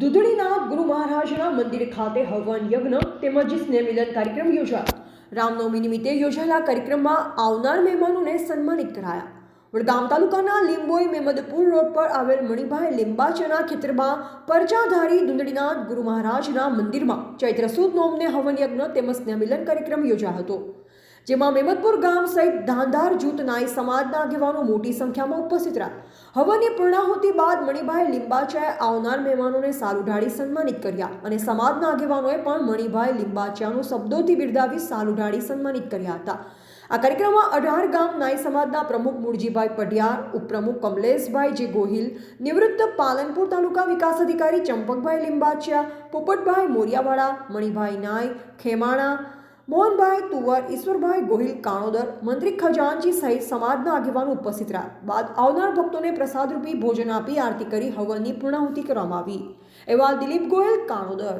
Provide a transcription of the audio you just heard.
દુધડીનાથ ગુરુ મહારાજના મંદિર ખાતે હવન યજ્ઞ તેમજ સ્નેહમિલન કાર્યક્રમ યોજાયો. રામનવમી નિમિત્તે યોજાયેલા કાર્યક્રમમાં આવનાર મહેમાનોને સન્માનિત કરાયા. વડગામ તાલુકાના લીંબોઈ મેમદપુર રોડ પર આવેલ મણિભાઈ લીંબાચાના ખેતરમાં પરચાધારી દુંદડીનાથ ગુરુ મહારાજના મંદિરમાં ચૈત્ર સુદ નોમને હવન યજ્ઞ તેમજ સ્નેહમિલન કાર્યક્રમ યોજાયો હતો. જેમાં મેમદપુર ગામ સહિત ધાંધાર જૂથ નાઈ સમાજના આગેવાનો મોટી સંખ્યામાં ઉપસ્થિત રહ્યા. હવનની પૂર્ણાહુતિ બાદ મણિભાઈ લિંબાચાએ આવનાર મહેમાનોને સારું ઢાળી સન્માનિત કર્યા અને સમાજના આગેવાનોએ પણ મણિભાઈ લીંબાચાનું શબ્દોથી બિરદાવી સારું ઢાળી સન્માનિત કર્યા હતા. આ કાર્યક્રમમાં અઢાર ગામ નાઈ સમાજના પ્રમુખ મૂળજીભાઈ પઢિયાર, ઉપપ્રમુખ કમલેશભાઈ જે ગોહિલ, નિવૃત્ત પાલનપુર તાલુકા વિકાસ અધિકારી ચંપકભાઈ લિંબાચિયા, પોપટભાઈ મોરિયાવાડા મણિભાઈ નાય ખેમાણા મોહનભાઈ તુવર, ઈશ્વરભાઈ ગોહિલ કાણોદર, મંત્રી ખજાનજી સહિત સમાજના આગેવાનો ઉપસ્થિત રહ્યા. બાદ આવનાર ભક્તોને પ્રસાદરૂપી ભોજન આપી આરતી કરી હવનની પૂર્ણાહુતિ કરવામાં આવી. એવા દિલીપ ગોયલ, કાણોદર.